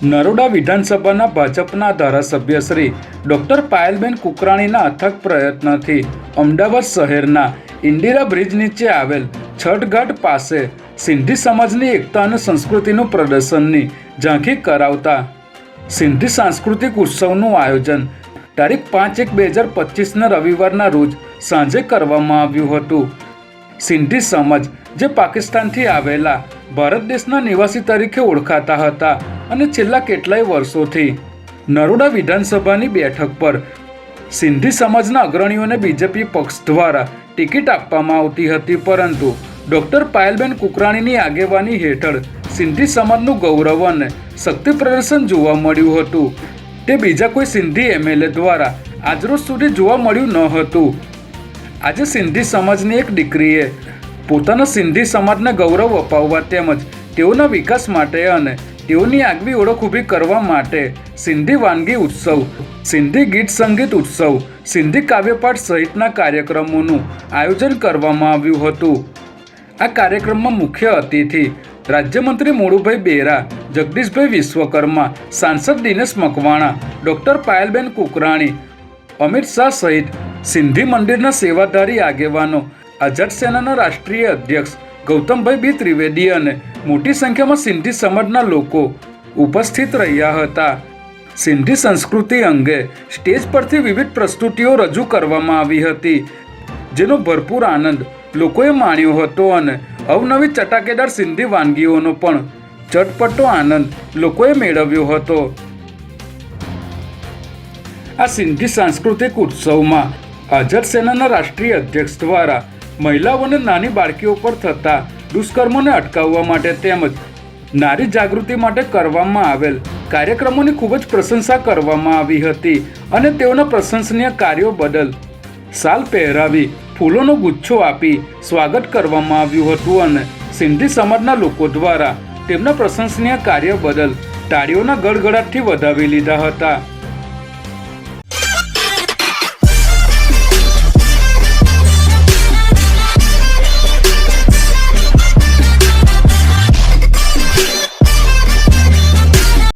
નરોડા વિધાનસભાના ભાજપના ધારાસભ્ય શ્રી ડોક્ટર પાયલબેન કુકરાણીના અથક પ્રયત્નથી અમદાવાદ શહેરના ઇન્દિરા બ્રિજ નીચે આવેલ છઠઘાટ પાસે સિંધી સમાજની એકતા અને સંસ્કૃતિનું પ્રદર્શનની ઝાંખી કરાવતા સિંધી સાંસ્કૃતિક ઉત્સવનું આયોજન તારીખ પાંચ એક બે હજાર પચીસના રવિવારના રોજ સાંજે કરવામાં આવ્યું હતું. સિંધી સમાજ જે પાકિસ્તાનથી આવેલા ભારત દેશના નિવાસી તરીકે ઓળખાતા હતા. અને છેલ્લા કેટલાય વર્ષોથી નરોડા વિધાનસભાની બેઠક પર સિંધી સમાજના અગ્રણીઓને બીજેપી પક્ષ દ્વારા ટિકિટ આપવામાં આવતી હતી, પરંતુ ડોક્ટર પાયલબેન કુકરાણીની આગેવાની હેઠળ સિંધી સમાજનું ગૌરવ અને શક્તિ પ્રદર્શન જોવા મળ્યું હતું. તે બીજા કોઈ સિંધી એમએલએ દ્વારા આજરોજ સુધી જોવા મળ્યું ન હતું. આજે સિંધી સમાજની એક દીકરીએ પોતાના સિંધી સમાજને ગૌરવ અપાવવા તેમજ તેઓના વિકાસ માટે અને તેઓની આગવી ઓળખ ઊભી કરવા માટે સિંધી વાનગી ઉત્સવ, સિંધી ગીત સંગીત ઉત્સવ, સિંધી કાવ્યપાઠ સહિતના કાર્યક્રમોનું આયોજન કરવામાં આવ્યું હતું. આ કાર્યક્રમમાં મુખ્ય અતિથિ રાજ્યમંત્રી મોડુભાઈ બેરા, જગદીશભાઈ વિશ્વકર્મા, સાંસદ દિનેશ મકવાણા, ડૉક્ટર પાયલબેન કુકરાણી, અમિત શાહ સહિત સિંધી મંદિરના સેવાધારી આગેવાનો, આઝાદ સેનાના રાષ્ટ્રીય અધ્યક્ષ ગૌતમભાઈ બી ત્રિવેદી અને મોટી સંખ્યામાં સિંધી સમાજના લોકો ઉપસ્થિત રહ્યા હતા. સિંધી સંસ્કૃતિ અંગે સ્ટેજ પરથી વિવિધ પ્રસ્તુતિઓ રજૂ કરવામાં આવી હતી, જેનો ભરપૂર આનંદ લોકોએ માણ્યો હતો અને અવનવી ચટાકેદાર સિંધી વાનગીઓનો પણ ચટપટો આનંદ લોકોએ મેળવ્યો હતો. આ સિંધી સાંસ્કૃતિક ઉત્સવમાં હાજર સેનાના રાષ્ટ્રીય અધ્યક્ષ દ્વારા મહિલાઓને નાની બાળકીઓ પર થતા દુષ્કર્મોને અટકાવવા માટે તેમજ નારી જાગૃતિ માટે કરવામાં આવેલ કાર્યક્રમોની ખૂબ જ પ્રશંસા કરવામાં આવી હતી અને તેઓના પ્રશંસનીય કાર્યો બદલ સાલ પહેરાવી, ફૂલોનો ગુચ્છો આપી સ્વાગત કરવામાં આવ્યું હતું અને સિંધી સમાજના લોકો દ્વારા તેમના પ્રશંસનીય કાર્ય બદલ તાળીઓના ગડગડાટથી વધાવી લીધા હતા.